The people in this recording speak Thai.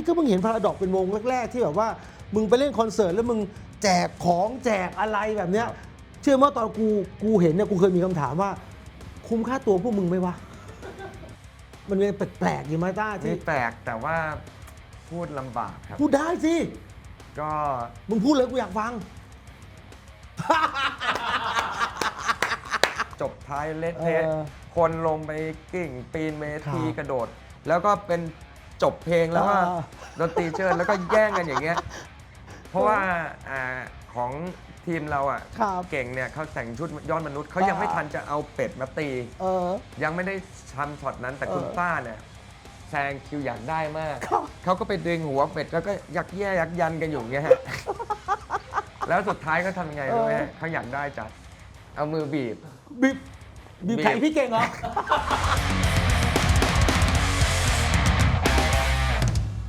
พี่ก็เพิ่งเห็นพาราดอกเป็นวงแรกๆ ที่แบบว่ามึงไปเล่นคอนเสิร์ตแล้วมึงแจกของแจกอะไรแบบเนี้ยครับเชื่อว่าตอนกูกูเห็นเนี่ยกูเคยมีคำถามว่า คุ้มค่าตัวพวกมึงไหมวะ มันเป็นแปลกๆอยู่มาต้าไม่ที่แปลกแต่ว่าพูดลำบากครับ พูดได้สิ ก็มึงพูดเลยกูอยากฟัง จบท้ายเละเอเทะอคนลงไปกิ่งปีนเมทีครับกระโดด แล้วก็เป็น จบเพลงแล้วก็เออดนตรีเชิญแล้วก็แย่งกันอย่างเงี้ย เพราะว่าอ่าของทีมเราอะครับ เก่งเนี่ยเขาแต่งชุดยอดมนุษย์เขายังไม่อ่าทันจะเอาเป็ดมาตี เออ ยังไม่ได้ทำช็อตนั้นแต่คุณเออป้าเนี่ยแซงคิวอยากได้มาก ครับ เขาก็ไปดึงหัวเป็ดแล้วก็ยักแย่ยักยันกันอยู่อย่างเงี้ยฮะ แล้วสุดท้ายเขาทำยังไงรู้ไหมฮะเขาอยากได้จัด เอามือบีบ บีบบีบบีบแข่งพี่เก่งเหรอ